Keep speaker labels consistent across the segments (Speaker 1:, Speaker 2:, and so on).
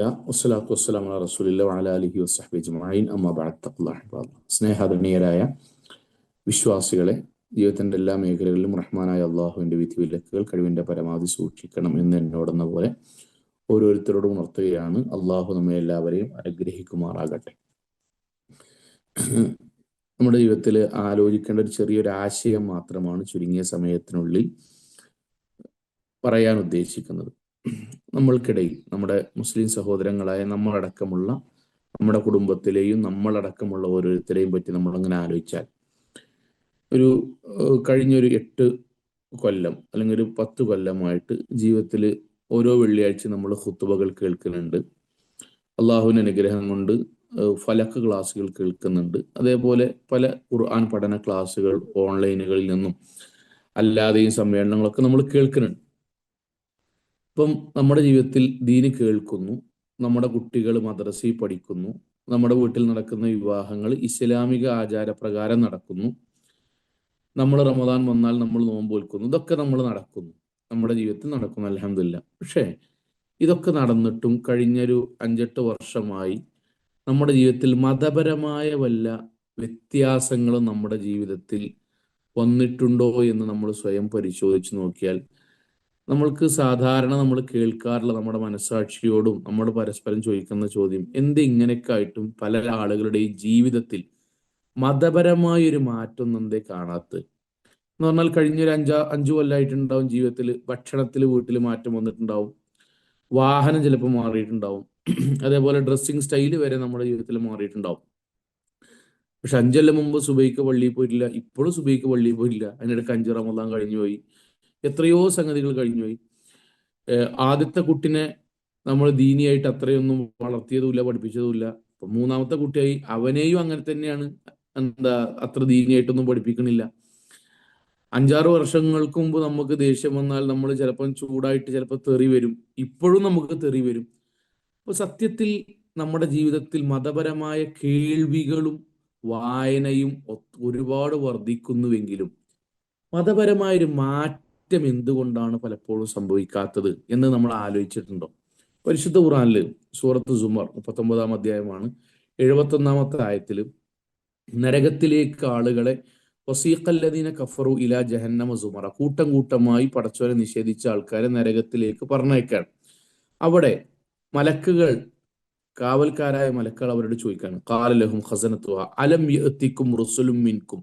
Speaker 1: അലഹമുല്ല സ്നേഹാദരണീയരായ വിശ്വാസികളെ ജീവിതത്തിന്റെ എല്ലാ മേഖലകളിലും റഹ്മാനായ അള്ളാഹുവിന്റെ വിധി വിലക്കുകൾ കഴിവിന്റെ പരമാവധി സൂക്ഷിക്കണം എന്ന് എന്നോടെന്ന പോലെ ഓരോരുത്തരോടും ഉണർത്തുകയാണ്. അള്ളാഹു നമ്മെ എല്ലാവരെയും അനുഗ്രഹിക്കുമാറാകട്ടെ. നമ്മുടെ ജീവിതത്തിൽ ആലോചിക്കേണ്ട ഒരു ചെറിയൊരു ആശയം മാത്രമാണ് ചുരുങ്ങിയ സമയത്തിനുള്ളിൽ പറയാൻ ഉദ്ദേശിക്കുന്നത്. നമ്മൾക്കിടയിൽ നമ്മുടെ മുസ്ലിം സഹോദരങ്ങളായ നമ്മളടക്കമുള്ള നമ്മുടെ കുടുംബത്തിലെയും നമ്മളടക്കമുള്ള ഓരോരുത്തരെയും പറ്റി നമ്മളങ്ങനെ ആലോചിച്ചാൽ ഒരു കഴിഞ്ഞൊരു എട്ട് കൊല്ലം അല്ലെങ്കിൽ ഒരു പത്ത് കൊല്ലമായിട്ട് ജീവിതത്തിൽ ഓരോ വെള്ളിയാഴ്ച നമ്മൾ ഹുത്തുബകൾ കേൾക്കുന്നുണ്ട്. അള്ളാഹുവിന്റെ അനുഗ്രഹം കൊണ്ട് ഫലക്ക് ക്ലാസ്സുകൾ കേൾക്കുന്നുണ്ട്. അതേപോലെ പല ഖുർആൻ പഠന ക്ലാസ്സുകൾ ഓൺലൈനുകളിൽ നിന്നും അല്ലാതെയും സമ്മേളനങ്ങളൊക്കെ നമ്മൾ കേൾക്കുന്നുണ്ട്. ഇപ്പം നമ്മുടെ ജീവിതത്തിൽ ദീന് കേൾക്കുന്നു നമ്മുടെ കുട്ടികൾ മദ്രസയിൽ പഠിക്കുന്നു നമ്മുടെ വീട്ടിൽ നടക്കുന്ന വിവാഹങ്ങൾ ഇസ്ലാമിക ആചാരപ്രകാരം നടക്കുന്നു. നമ്മൾ റമദാൻ വന്നാൽ നമ്മൾ നോമ്പ് വിൽക്കുന്നു ഇതൊക്കെ നമ്മൾ നടക്കുന്നു. നമ്മുടെ ജീവിതത്തിൽ നടക്കുന്നു അലഹമില്ല പക്ഷേ ഇതൊക്കെ നടന്നിട്ടും കഴിഞ്ഞൊരു അഞ്ചെട്ട് വർഷമായി നമ്മുടെ ജീവിതത്തിൽ മതപരമായ വല്ല വ്യത്യാസങ്ങളും നമ്മുടെ ജീവിതത്തിൽ വന്നിട്ടുണ്ടോ എന്ന് നമ്മൾ സ്വയം പരിശോധിച്ചു നോക്കിയാൽ നമ്മൾക്ക് സാധാരണ നമ്മൾ കേൾക്കാറുള്ള നമ്മുടെ മനസ്സാക്ഷിയോടും നമ്മൾ പരസ്പരം ചോദിക്കുന്ന ചോദ്യം. എന്ത് ഇങ്ങനെയൊക്കെ ആയിട്ടും പല ആളുകളുടെയും ജീവിതത്തിൽ മതപരമായ ഒരു മാറ്റം എന്തേ കാണാത്തത് എന്ന് പറഞ്ഞാൽ കഴിഞ്ഞൊരു അഞ്ചാ അഞ്ചു കൊല്ലമായിട്ടുണ്ടാവും ജീവിതത്തിൽ. ഭക്ഷണത്തിൽ വീട്ടിൽ മാറ്റം വന്നിട്ടുണ്ടാവും. വാഹനം ചിലപ്പോൾ മാറിയിട്ടുണ്ടാവും. അതേപോലെ ഡ്രസ്സിങ് സ്റ്റൈൽ വരെ നമ്മുടെ ജീവിതത്തിൽ മാറിയിട്ടുണ്ടാവും. പക്ഷെ അഞ്ചല്ല മുമ്പ് സുബൈക്ക് പള്ളിയിൽ പോയിട്ടില്ല. ഇപ്പോഴും സുബൈക്ക് പള്ളിയിൽ പോയില്ല അതിനിടയ്ക്ക് അഞ്ച് റമദാൻ കഴിഞ്ഞു പോയി എത്രയോ സംഗതികൾ കഴിഞ്ഞുപോയി ആദ്യത്തെ കുട്ടിനെ നമ്മൾ ദീനിയായിട്ട് അത്രയൊന്നും വളർത്തിയതുമില്ല പഠിപ്പിച്ചതുമില്ല. അപ്പൊ മൂന്നാമത്തെ കുട്ടിയായി അവനെയും അങ്ങനെ തന്നെയാണ്. എന്താ അത്ര ദീനിയായിട്ടൊന്നും പഠിപ്പിക്കണില്ല. അഞ്ചാറ് വർഷങ്ങൾക്ക് മുമ്പ് നമുക്ക് ദേഷ്യം വന്നാൽ നമ്മൾ ചിലപ്പം ചൂടായിട്ട് ചിലപ്പോൾ തെറി വരും. ഇപ്പോഴും നമുക്ക് തെറി വരും. അപ്പൊ സത്യത്തിൽ നമ്മുടെ ജീവിതത്തിൽ മതപരമായ കേൾവികളും വായനയും ഒരുപാട് വർദ്ധിക്കുന്നുവെങ്കിലും മതപരമായ ഒരു മാറ്റം എന്തുകൊണ്ടാണ് പലപ്പോഴും സംഭവിക്കാത്തത് എന്ന് നമ്മൾ ആലോചിച്ചിട്ടുണ്ടോ? പരിശുദ്ധ ഖുറാനിൽ സൂറത്ത് സുമർ മുപ്പത്തൊമ്പതാം അധ്യായമാണ് എഴുപത്തൊന്നാമത്തെ ആയത്തിൽ നരകത്തിലേക്ക് ആളുകളെ വസീഖല്ലദീന കഫറു ഇല ജഹന്നമ സുമറ കൂട്ടം കൂട്ടമായി പടച്ചോനെ നിഷേധിച്ച ആൾക്കാരെ നരകത്തിലേക്ക് പറഞ്ഞേക്കാണ് അവിടെ മലക്കുകൾ കാവൽക്കാരായ മലക്കുകൾ അവരോട് ചോദിക്കാണ് കാലലഹും ഖസനത്തുഹ അലം എത്തിക്കും റുസുലും മിൻകും.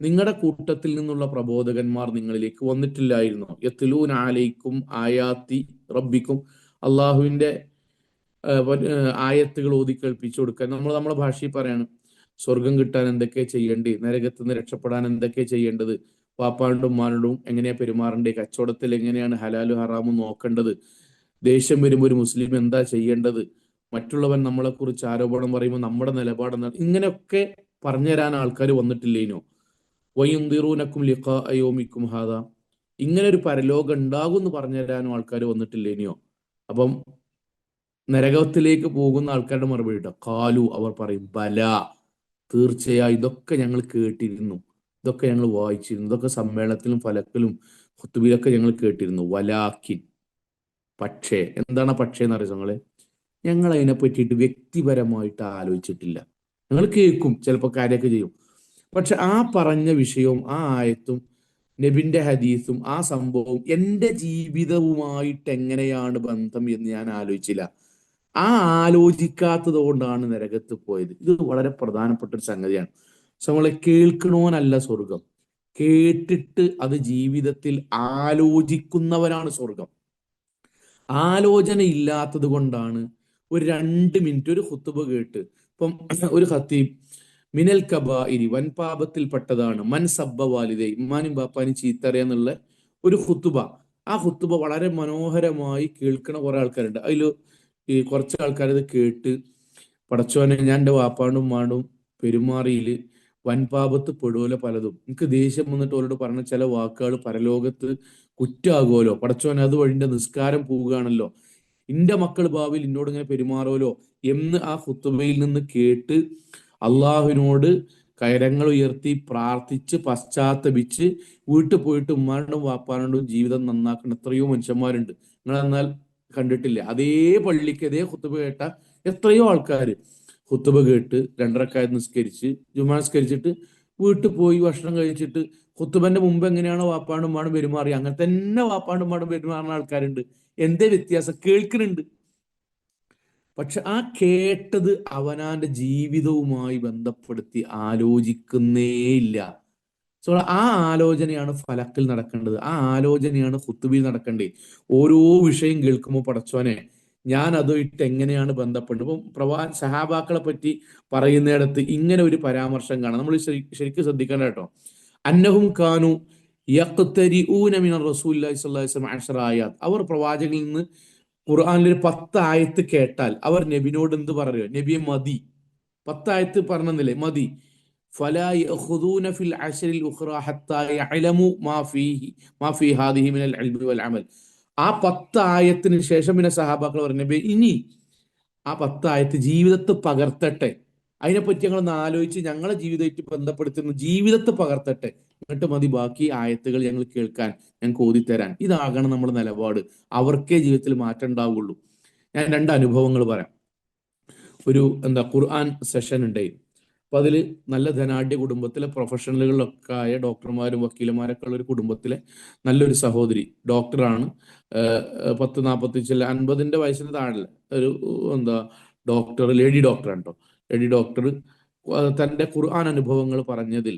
Speaker 1: നിങ്ങളുടെ കൂട്ടത്തിൽ നിന്നുള്ള പ്രബോധകന്മാർ നിങ്ങളിലേക്ക് വന്നിട്ടില്ലായിരുന്നോ. എത്തലൂൻ ആലയിക്കും ആയാത്തി റബ്ബിക്കും. അള്ളാഹുവിന്റെ ആയത്തുകൾ ഓതി കേൾപ്പിച്ചു കൊടുക്കാൻ. നമ്മൾ നമ്മുടെ ഭാഷയിൽ പറയാണ് സ്വർഗം കിട്ടാൻ എന്തൊക്കെ ചെയ്യേണ്ടി നരകത്ത് നിന്ന് രക്ഷപ്പെടാൻ എന്തൊക്കെ ചെയ്യേണ്ടത് പാപ്പാണ്ടും ഉമ്മാനോടും എങ്ങനെയാ പെരുമാറേണ്ടത് കച്ചവടത്തിൽ എങ്ങനെയാണ് ഹലാലു ഹറാമും നോക്കേണ്ടത് ദേഷ്യം വരുമ്പോൾ ഒരു മുസ്ലിം എന്താ ചെയ്യേണ്ടത് മറ്റുള്ളവൻ നമ്മളെ കുറിച്ച് ആരോപണം പറയുമ്പോൾ നമ്മുടെ നിലപാടെന്താണ് ഇങ്ങനെയൊക്കെ പറഞ്ഞുതരാൻ ആൾക്കാർ വന്നിട്ടില്ലേനോ? വയുന്തിറൂനക്കും ലിഖ അയോമിക്കും ഹാദ. ഇങ്ങനെ ഒരു പരലോകം ഉണ്ടാകും എന്ന് പറഞ്ഞു പറഞ്ഞുതരാനും ആൾക്കാർ വന്നിട്ടില്ല ഇനിയോ? അപ്പം നരകത്തിലേക്ക് പോകുന്ന ആൾക്കാരുടെ മറുപടി കേട്ടോ. കാലു അവർ പറയും ബല തീർച്ചയായും ഇതൊക്കെ ഞങ്ങൾ കേട്ടിരുന്നു. ഇതൊക്കെ ഞങ്ങൾ വായിച്ചിരുന്നു. ഇതൊക്കെ സമ്മേളനത്തിലും ഫലക്കിലും ഹുത്തുബിലൊക്കെ ഞങ്ങൾ കേട്ടിരുന്നു. വലാക്കിൻ പക്ഷേ. എന്താണ് പക്ഷേ എന്ന് അറിയാം ഞങ്ങളെ ഞങ്ങൾ അതിനെ പറ്റിയിട്ട് വ്യക്തിപരമായിട്ട് ആലോചിച്ചിട്ടില്ല. ഞങ്ങൾ കേൾക്കും ചിലപ്പോൾ കാര്യമൊക്കെ ചെയ്യും. പക്ഷെ ആ പറഞ്ഞ വിഷയവും ആ ആയത്തും നബിന്റെ ഹദീസും ആ സംഭവവും എന്റെ ജീവിതവുമായിട്ട് എങ്ങനെയാണ് ബന്ധം എന്ന് ഞാൻ ആലോചിച്ചില്ല. ആ ആലോചിക്കാത്തത് കൊണ്ടാണ് നരകത്ത് പോയത്. ഇത് വളരെ പ്രധാനപ്പെട്ട ഒരു സംഗതിയാണ്. സോ നമ്മളെ കേൾക്കണോനല്ല സ്വർഗം കേട്ടിട്ട് അത് ജീവിതത്തിൽ ആലോചിക്കുന്നവനാണ് സ്വർഗം ആലോചന ഇല്ലാത്തത് കൊണ്ടാണ് ഒരു രണ്ട് മിനിറ്റ് ഒരു ഹുത്തുബ കേട്ട്. ഇപ്പം ഒരു ഖത്തീബ് മിനൽ കബായിരി വൻപാപത്തിൽപ്പെട്ടതാണ് മൻ സബ്ബ വാലിദെ ഇമ്മാനും ബാപ്പാനും ചീത്തറിയാന്നുള്ള ഒരു ഹുത്തുബ ആ ഹുത്തുബ വളരെ മനോഹരമായി കേൾക്കണ കുറെ ആൾക്കാരുണ്ട്. അതിൽ ഈ കുറച്ച് ആൾക്കാരത് കേട്ട് പടച്ചോനെ ഞാൻ എന്റെ വാപ്പാണ്ടും മാണ്ടും പെരുമാറിയിൽ വൻപാപത്ത് പെടുവല പലതും. എനിക്ക് ദേഷ്യം വന്നിട്ട് അവരോട് പറഞ്ഞ ചില വാക്കുകൾ പരലോകത്ത് കുറ്റാകുമല്ലോ പടച്ചോൻ അത് വഴിന്റെ നിസ്കാരം പോവുകയാണല്ലോ. എന്റെ മക്കൾ ഭാവിയിൽ എന്നോട് ഇങ്ങനെ പെരുമാറുമല്ലോ എന്ന് ആ ഹുത്തുബയിൽ നിന്ന് കേട്ട് അള്ളാഹുവിനോട് കയരങ്ങൾ ഉയർത്തി പ്രാർത്ഥിച്ച് പശ്ചാത്തപിച്ച് വീട്ടിൽ പോയിട്ട് ഉമ്മാരോടും വാപ്പാനോടും ജീവിതം നന്നാക്കുന്ന എത്രയോ മനുഷ്യന്മാരുണ്ട്. നിങ്ങൾ എന്നാൽ കണ്ടിട്ടില്ല? അതേ പള്ളിക്ക് അതേ കുത്തുബ കേട്ട എത്രയോ ആൾക്കാർ കുത്തുബ കേട്ട് രണ്ടരക്കായ നിസ്കരിച്ച് ജുമാ നിസ്കരിച്ചിട്ട് വീട്ടിൽ പോയി ഭക്ഷണം കഴിച്ചിട്ട് കുത്തുബന്റെ മുമ്പ് എങ്ങനെയാണോ വാപ്പാണ്ടും മാടും പെരുമാറി അങ്ങനെ തന്നെ വാപ്പാണ്ടും മാടും പെരുമാറുന്ന ആൾക്കാരുണ്ട്. എന്തേ വ്യത്യാസം? കേൾക്കുന്നുണ്ട്. പക്ഷെ ആ കേട്ടത് അവനാന്റെ ജീവിതവുമായി ബന്ധപ്പെടുത്തി ആലോചിക്കുന്നേയില്ല സോ ആ ആലോചനയാണ് ഫലക്കിൽ നടക്കേണ്ടത്. ആ ആലോചനയാണ് ഹുത്തുബിൽ നടക്കേണ്ടത്. ഓരോ വിഷയം കേൾക്കുമ്പോൾ പടച്ചോനെ ഞാൻ അതുമായിട്ട് എങ്ങനെയാണ് ബന്ധപ്പെട്ടത്? ഇപ്പം പ്രവാ സഹാബാക്കളെ പറ്റി പറയുന്നിടത്ത് ഇങ്ങനെ ഒരു പരാമർശം കാണാം. നമ്മൾ ശരിക്കും ശ്രദ്ധിക്കേണ്ട കേട്ടോ. അന്നഹും കാനു ആയാത്ത് അവർ പ്രവാചകനിൽ നിന്ന് ഖുർആാനിൽ ഒരു പത്ത് ആയത്ത് കേട്ടാൽ അവർ നബിനോട് എന്ത് പറയുക? നബിയെ മതി. പത്തായത്ത് ആയത്ത് മതി. ആ പത്തായത്തിന് ശേഷം പിന്നെ സഹാബാക്കൾ പറഞ്ഞ ഇനി ആ പത്തായത്ത് ജീവിതത്തെ പകർത്തട്ടെ. അതിനെപ്പറ്റി ഞങ്ങൾ ഒന്ന് ആലോചിച്ച് ഞങ്ങളെ ജീവിതമായിട്ട് ബന്ധപ്പെടുത്തുന്ന ജീവിതത്തെ പകർത്തട്ടെ. എന്നിട്ട് മതി ബാക്കി ആയത്തുകൾ ഞങ്ങൾ കേൾക്കാൻ ഞങ്ങൾക്ക് ഓതിത്തരാൻ. ഇതാകണം നമ്മുടെ നിലപാട്. അവർക്കേ ജീവിതത്തിൽ മാറ്റം ഉണ്ടാവുള്ളൂ. ഞാൻ രണ്ട് അനുഭവങ്ങൾ പറയാം. ഒരു എന്താ ഖുർആൻ സെഷൻ ഉണ്ടായി അപ്പൊ അതിൽ നല്ല ധനാഢ്യ കുടുംബത്തിലെ പ്രൊഫഷണലുകളൊക്കെ ആയ ഡോക്ടർമാരും വക്കീലന്മാരൊക്കെ ഉള്ള ഒരു കുടുംബത്തിലെ നല്ലൊരു സഹോദരി ഡോക്ടറാണ് പത്ത് നാൽപ്പത്തി ചില അൻപതിന്റെ വയസ്സിന് താഴെ ഒരു എന്താ ഡോക്ടർ ലേഡി ഡോക്ടറാണ് കേട്ടോ ലേഡി ഡോക്ടർ തന്റെ ഖുർആൻ അനുഭവങ്ങൾ പറഞ്ഞതിൽ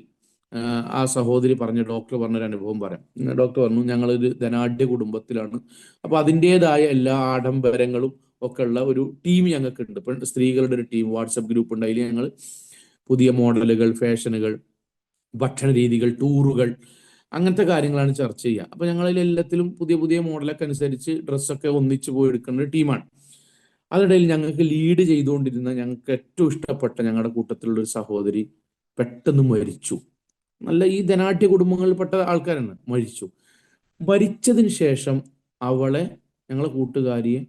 Speaker 1: ആ സഹോദരി പറഞ്ഞ ഡോക്ടർ പറഞ്ഞൊരു അനുഭവം പറയാം. ഡോക്ടർ പറഞ്ഞു ഞങ്ങളൊരു ധനാഢ്യ കുടുംബത്തിലാണ്. അപ്പൊ അതിന്റെതായ എല്ലാ ആഡംബരങ്ങളും ഒക്കെ ഉള്ള ഒരു ടീം ഞങ്ങൾക്കുണ്ട്. ഇപ്പം സ്ത്രീകളുടെ ഒരു ടീം വാട്സപ്പ് ഗ്രൂപ്പ് ഉണ്ട് അതിൽ ഞങ്ങൾ പുതിയ മോഡലുകൾ ഫാഷനുകൾ ഭക്ഷണ രീതികൾ ടൂറുകൾ അങ്ങനത്തെ കാര്യങ്ങളാണ് ചർച്ച ചെയ്യുക. അപ്പൊ ഞങ്ങളിൽ എല്ലാത്തിലും പുതിയ പുതിയ മോഡലൊക്കെ അനുസരിച്ച് ഡ്രസ്സൊക്കെ ഒന്നിച്ചു പോയി എടുക്കുന്ന ടീമാണ്. അതിനിടയിൽ ഞങ്ങൾക്ക് ലീഡ് ചെയ്തുകൊണ്ടിരുന്ന ഞങ്ങൾക്ക് ഏറ്റവും ഇഷ്ടപ്പെട്ട ഞങ്ങളുടെ കൂട്ടത്തിലുള്ള ഒരു സഹോദരി പെട്ടെന്ന് മരിച്ചു. നല്ല ഈ ധനാട്യ കുടുംബങ്ങളിൽപ്പെട്ട ആൾക്കാരാണ്. മരിച്ചു. മരിച്ചതിന് ശേഷം അവളെ ഞങ്ങളെ കൂട്ടുകാരിയെ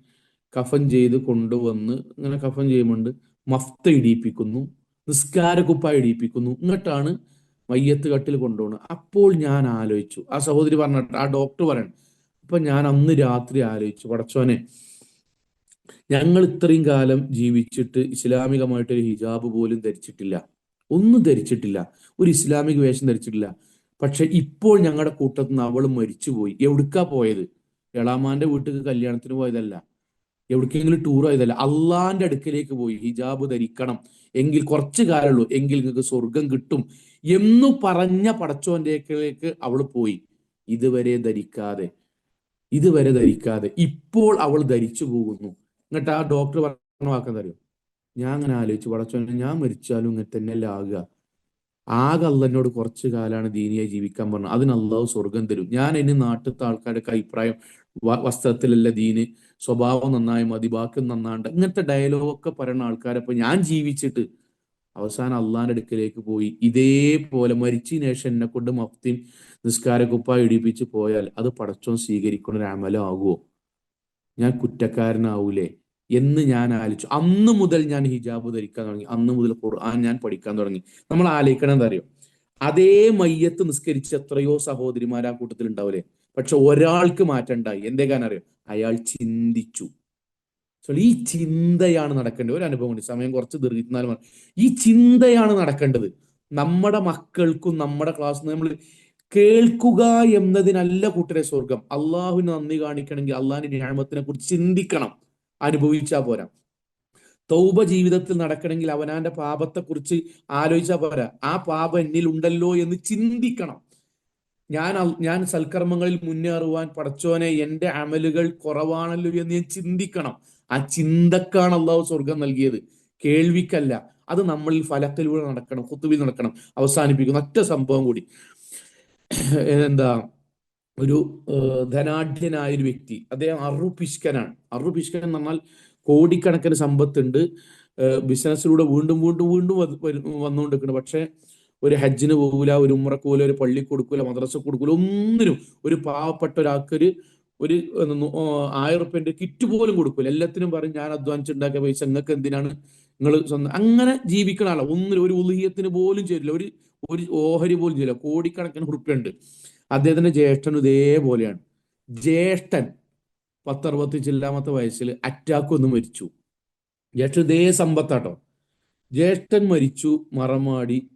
Speaker 1: കഫൻ ചെയ്ത് കൊണ്ടുവന്ന് ഇങ്ങനെ കഫൻ ചെയ്യുമ്പോണ്ട്. മഫ്ത ഇടിയിപ്പിക്കുന്നു. നിസ്കാരക്കുപ്പായ ഇടിയിപ്പിക്കുന്നു. എന്നിട്ടാണ് മയ്യത്ത് കട്ടിൽ കൊണ്ടുപോകുന്നത് അപ്പോൾ ഞാൻ ആലോചിച്ചു. ആ സഹോദരി പറഞ്ഞ ആ ഡോക്ടർ പറയണം. അപ്പൊ ഞാൻ അന്ന് രാത്രി ആലോചിച്ചു. പടച്ചോനെ ഞങ്ങൾ ഇത്രയും കാലം ജീവിച്ചിട്ട് ഇസ്ലാമികമായിട്ട് ഒരു ഹിജാബ് പോലും ധരിച്ചിട്ടില്ല. ഒന്നും ധരിച്ചിട്ടില്ല. ഒരു ഇസ്ലാമിക വേഷം ധരിച്ചിട്ടില്ല. പക്ഷെ ഇപ്പോൾ ഞങ്ങളുടെ കൂട്ടത്തിൽ നിന്ന് അവൾ മരിച്ചുപോയി. എവിടുക്കാ പോയത്? എളാമാന്റെ വീട്ടിൽ കല്യാണത്തിന് പോയതല്ല. എവിടേക്കെങ്കിലും ടൂർ ആയതല്ല അള്ളാന്റെ അടുക്കലേക്ക് പോയി ഹിജാബ് ധരിക്കണം. എങ്കിൽ കുറച്ചു കാലമുള്ളൂ എങ്കിൽ നിങ്ങൾക്ക് സ്വർഗം കിട്ടും എന്നു പറഞ്ഞ പടച്ചോന്റേക്കിലേക്ക് അവൾ പോയി. ഇതുവരെ ധരിക്കാതെ. ഇതുവരെ ധരിക്കാതെ. ഇപ്പോൾ അവൾ ധരിച്ചു പോകുന്നു. എന്നിട്ട് ആ ഡോക്ടർ പറഞ്ഞ വാക്കെന്താ അറിയോ? ഞാൻ അങ്ങനെ ആലോചിച്ചു പടച്ചോനെ ഞാൻ മരിച്ചാലും ഇങ്ങനെ തന്നെ ആകുക? ആകെ അള്ളനോട് കുറച്ചു കാലാണ് ദീനിയായി ജീവിക്കാൻ പറഞ്ഞു അതിന് അള്ളാഹു സ്വർഗം തരും. ഞാൻ ഇനി നാട്ടിലത്തെ ആൾക്കാരുടെ അഭിപ്രായം വസ്ത്രത്തിലല്ല ദീന് സ്വഭാവം നന്നായി മതി ബാക്കി നന്നാണ്ട് ഇങ്ങനത്തെ ഡയലോഗൊക്കെ പറയുന്ന ആൾക്കാരപ്പൊ ഞാൻ ജീവിച്ചിട്ട് അവസാനം അള്ളാന്റെ അടുക്കലേക്ക് പോയി ഇതേപോലെ മരിച്ചതിന് ശേഷം എന്നെ കൊണ്ട് മഫ്തിൻ നിസ്കാരക്കുപ്പ ഇടിപ്പിച്ച് പോയാൽ അത് പടച്ചോൻ സ്വീകരിക്കുന്ന ഒരു അമലാകുമോ ഞാൻ കുറ്റക്കാരനാവൂലേ? എന്ന് ഞാൻ ആലോചിച്ചു. അന്ന് മുതൽ ഞാൻ ഹിജാബ് ധരിക്കാൻ തുടങ്ങി. അന്ന് മുതൽ ഖുർആൻ ഞാൻ പഠിക്കാൻ തുടങ്ങി. നമ്മൾ ആലോചിക്കണം എന്താ അറിയോ? അതേ മയ്യത്ത് നിസ്കരിച്ച എത്രയോ സഹോദരിമാർ ആ കൂട്ടത്തിൽ ഉണ്ടാവില്ലേ പക്ഷെ ഒരാൾക്ക് മാറ്റം ഉണ്ടായി. എന്തേ കാരണം അറിയോ? അയാൾ ചിന്തിച്ചു. ഈ ചിന്തയാണ് നടക്കേണ്ടത്. ഒരു അനുഭവം ഉണ്ട്. സമയം കുറച്ച് ദീർഘിക്കുന്നാലും ഈ ചിന്തയാണ് നടക്കേണ്ടത്. നമ്മുടെ മക്കൾക്കും നമ്മുടെ ക്ലാസ് നമ്മൾ കേൾക്കുക എന്നതിനല്ല കൂട്ടരെ സ്വർഗം അള്ളാഹുവിന് നന്ദി കാണിക്കണമെങ്കിൽ അള്ളാഹിന്റെ ഞാമത്തിനെ കുറിച്ച് ചിന്തിക്കണം. അനുഭവിച്ചാൽ പോരാ. തൗബ ജീവിതത്തിൽ നടക്കണമെങ്കിൽ അവനാന്റെ പാപത്തെ കുറിച്ച് ആലോചിച്ചാൽ പോരാ. ആ പാപം എന്നിൽ ഉണ്ടല്ലോ എന്ന് ചിന്തിക്കണം. ഞാൻ ഞാൻ സൽക്കർമ്മങ്ങളിൽ മുന്നേറുവാൻ പടച്ചോനെ എന്റെ അമലുകൾ കുറവാണല്ലോ എന്ന് ഞാൻ ചിന്തിക്കണം. ആ ചിന്തക്കാണ് അള്ളാഹു സ്വർഗം നൽകിയത്. കേൾവിക്കല്ല. അത് നമ്മളിൽ ഫലത്തിലൂടെ നടക്കണം കുത്തുവിൽ നടക്കണം. അവസാനിപ്പിക്കുന്ന ഒറ്റ സംഭവം കൂടി. എന്താ ഒരു ധനാഢ്യനായ ഒരു വ്യക്തി. അദ്ദേഹം അറു പിഷ്കനാണ് അറു പിഷ്കൻ എന്ന് പറഞ്ഞാൽ കോടിക്കണക്കിന് സമ്പത്തുണ്ട്. ബിസിനസ്സിലൂടെ വീണ്ടും വീണ്ടും വീണ്ടും വന്നുകൊണ്ടിരിക്കുന്നു. പക്ഷേ ഒരു ഹജ്ജിന് പോകൂല ഒരു ഉമ്മറക്ക് പോല ഒരു പള്ളി കൊടുക്കൂല മദ്രസ കൊടുക്കൂല ഒന്നിനും ഒരു പാവപ്പെട്ട ഒരാൾക്കൊരു ഒരു ആയിരം റുപ്യന്റെ കിറ്റ് പോലും കൊടുക്കൂല. എല്ലാത്തിനും പറയും ഞാൻ അധ്വാനിച്ചുണ്ടാക്കിയ പൈസ നിങ്ങൾക്ക് എന്തിനാണ്? നിങ്ങൾ സ്വന്തം അങ്ങനെ ജീവിക്കണ ആളാണ് ഒന്നിനും ഒരു ഉലഹിയത്തിന് പോലും ചെയ്യില്ല ഒരു ഒരു ഓഹരി പോലും ചെയ്യില്ല കോടിക്കണക്കിന് ഉറുപ്പ്യുണ്ട് അദ്ദേഹത്തിന്റെ ജ്യേഷ്ഠൻ ഇതേപോലെയാണ്. ജ്യേഷ്ഠൻ പത്തറുപത്തി ചില്ലാമത്തെ വയസ്സിൽ അറ്റാക്ക് വന്ന് മരിച്ചു. ജ്യേഷ്ഠൻ ഇതേ സമ്പത്താട്ടോ. ജ്യേഷ്ഠൻ മരിച്ചു മറമാടി.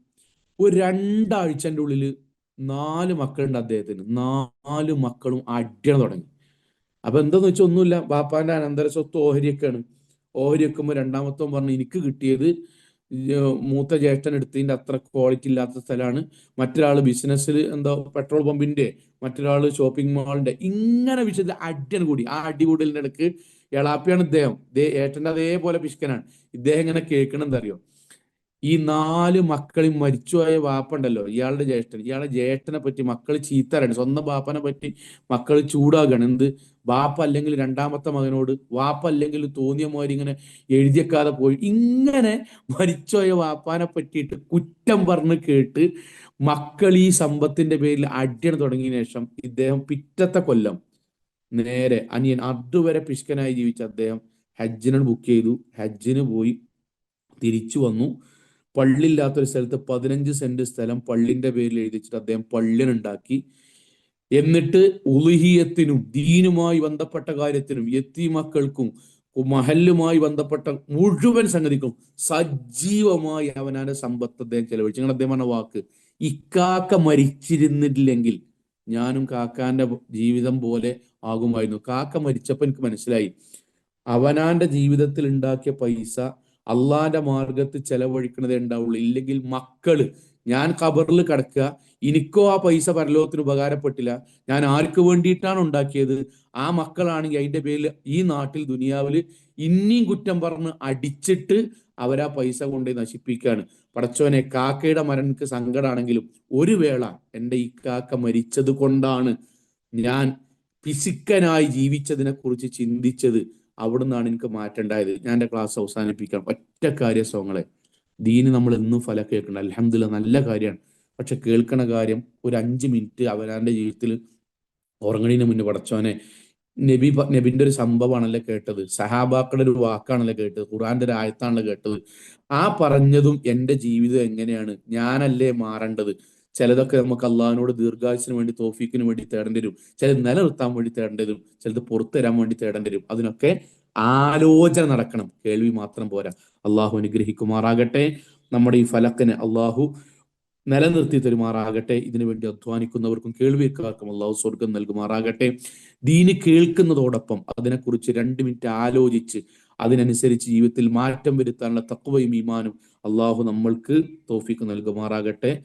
Speaker 1: ഒരു രണ്ടാഴ്ചന്റെ ഉള്ളിൽ നാല് മക്കളുണ്ട് അദ്ദേഹത്തിന്. നാല് മക്കളും അടിയണം തുടങ്ങി. അപ്പൊ എന്താന്ന് വെച്ചാൽ ഒന്നുമില്ല. ബാപ്പാന്റെ അനന്തര സ്വത്ത് ഓഹരിയൊക്കെയാണ്. ഓഹരി വെക്കുമ്പോൾ പറഞ്ഞു എനിക്ക് കിട്ടിയത് മൂത്ത ജ്യേഷ്ഠൻ എടുത്തതിന്റെ അത്ര ക്വാളിറ്റി ഇല്ലാത്ത സ്ഥലമാണ് മറ്റൊരാൾ ബിസിനസ്സിൽ എന്തോ പെട്രോൾ പമ്പിന്റെ മറ്റൊരാൾ ഷോപ്പിംഗ് മാളിന്റെ ഇങ്ങനെ വിഷയത്തിൽ അടിയാണ് കൂടി. ആ അടികൂടലിന്റെ ഇടയ്ക്ക് എളാപ്പിയാണ് ഇദ്ദേഹം. ഏട്ടന്റെ അതേപോലെ പിഷ്കനാണ് ഇദ്ദേഹം ഇങ്ങനെ കേൾക്കണം എന്താ അറിയോ ഈ നാല് മക്കളും മരിച്ചുപോയ വാപ്പുണ്ടല്ലോ ഇയാളുടെ ജ്യേഷ്ഠൻ. ഇയാളുടെ ജ്യേഷ്ഠനെ പറ്റി മക്കൾ ചീത്തറാണ് സ്വന്തം ബാപ്പനെ പറ്റി മക്കൾ ചൂടാകാണ്. എന്ത്? ബാപ്പ അല്ലെങ്കിൽ രണ്ടാമത്തെ മകനോട് വാപ്പ അല്ലെങ്കിൽ തോന്നിയ മാതിരി ഇങ്ങനെ എഴുതിയക്കാതെ പോയി. ഇങ്ങനെ മരിച്ചുപോയ വാപ്പാനെ പറ്റിയിട്ട് കുറ്റം പറഞ്ഞ് കേട്ട് മക്കൾ ഈ സമ്പത്തിന്റെ പേരിൽ അടിയണ തുടങ്ങിയ ശേഷം ഇദ്ദേഹം പിറ്റത്തെ കൊല്ലം നേരെ അനിയൻ അതുവരെ പിഷ്കനായി ജീവിച്ച അദ്ദേഹം ഹജ്ജിനെ ബുക്ക് ചെയ്തു. ഹജ്ജിന് പോയി തിരിച്ചു വന്നു. പള്ളിയില്ലാത്തൊരു സ്ഥലത്ത് പതിനഞ്ച് സെന്റ് സ്ഥലം പള്ളിന്റെ പേരിൽ എഴുതിച്ചിട്ട് അദ്ദേഹം പള്ളിനുണ്ടാക്കി എന്നിട്ട് ഉലുഹിയത്തിനും ദീനുമായി ബന്ധപ്പെട്ട കാര്യത്തിനും എത്തി മക്കൾക്കും മഹല്ലുമായി ബന്ധപ്പെട്ട മുഴുവൻ സംഗതിക്കും സജീവമായി അവനാന്റെ സമ്പത്ത് അദ്ദേഹം ചെലവഴിച്ചു. ഞങ്ങൾ അദ്ദേഹം പറഞ്ഞ വാക്ക് ഇക്കാക്ക മരിച്ചിരുന്നില്ലെങ്കിൽ ഞാനും കാക്കാന്റെ ജീവിതം പോലെ ആകുമായിരുന്നു. കാക്ക മരിച്ചപ്പോൾ എനിക്ക് മനസ്സിലായി. അവനാന്റെ ജീവിതത്തിൽ ഉണ്ടാക്കിയ പൈസ അള്ളാന്റെ മാർഗത്ത് ചെലവഴിക്കണതേ ഉണ്ടാവുള്ളൂ. ഇല്ലെങ്കിൽ മക്കൾ ഞാൻ കബറിൽ കിടക്കുക എനിക്കോ ആ പൈസ പരലോകത്തിന് ഉപകാരപ്പെട്ടില്ല ഞാൻ ആർക്ക് വേണ്ടിയിട്ടാണ് ഉണ്ടാക്കിയത്? ആ മക്കളാണെങ്കിൽ അതിന്റെ പേരിൽ ഈ നാട്ടിൽ ദുനിയാവിൽ ഇനിയും കുറ്റം പറഞ്ഞ് അടിച്ചിട്ട് അവരാ പൈസ കൊണ്ട് നശിപ്പിക്കുകയാണ്. പടച്ചോനെ കാക്കയുടെ മരണക്ക് സങ്കടമാണെങ്കിലും ഒരു വേള എന്റെ ഈ കാക്ക മരിച്ചത് കൊണ്ടാണ് ഞാൻ പിശുക്കനായി ജീവിച്ചതിനെ കുറിച്ച് ചിന്തിച്ചത്. അവിടുന്നാണ് എനിക്ക് മാറ്റേണ്ടായത് ഞാൻ എന്റെ ക്ലാസ് അവസാനിപ്പിക്കാം ഒറ്റ കാര്യ സോങ്ങളെ ദീന് നമ്മൾ എന്നും ഫല കേൾക്കണം അലഹമില്ല നല്ല കാര്യമാണ്. പക്ഷെ കേൾക്കണ കാര്യം ഒരു അഞ്ച് മിനിറ്റ് അവരാന്റെ ജീവിതത്തിൽ ഉറങ്ങണീന് മുന്നേ പടച്ചോനെ നബി നബിന്റെ ഒരു സംഭവമാണല്ലോ കേട്ടത്. സഹാബാക്കളുടെ ഒരു വാക്കാണല്ലോ കേട്ടത്. ഖുറാന്റെ ഒരു ആയത്താണല്ലോ കേട്ടത്. ആ പറഞ്ഞതും എന്റെ ജീവിതം എങ്ങനെയാണ്? ഞാനല്ലേ മാറേണ്ടത്? ചിലതൊക്കെ നമുക്ക് അള്ളാഹിനോട് ദീർഘായുസിന് വേണ്ടി തോഫീക്കിന് വേണ്ടി തേടേണ്ടി വരും. ചിലത് നിലനിർത്താൻ വേണ്ടി തേടേണ്ടി വരും. ചിലത് പുറത്തുതരാൻ വേണ്ടി തേടേണ്ടി വരും. അതിനൊക്കെ ആലോചന നടക്കണം. കേൾവി മാത്രം പോരാ. അള്ളാഹു അനുഗ്രഹിക്കുമാറാകട്ടെ. നമ്മുടെ ഈ ഫലക്കിന് അള്ളാഹു നിലനിർത്തി തരുമാറാകട്ടെ. ഇതിനു വേണ്ടി അധ്വാനിക്കുന്നവർക്കും കേൾവിക്കാർക്കും അള്ളാഹു സ്വർഗം നൽകുമാറാകട്ടെ. ദീന് കേൾക്കുന്നതോടൊപ്പം അതിനെക്കുറിച്ച് രണ്ട് മിനിറ്റ് ആലോചിച്ച് അതിനനുസരിച്ച് ജീവിതത്തിൽ മാറ്റം വരുത്താനുള്ള തക്വയും ഈമാനും അള്ളാഹു നമ്മൾക്ക് തോഫിക്ക് നൽകുമാറാകട്ടെ.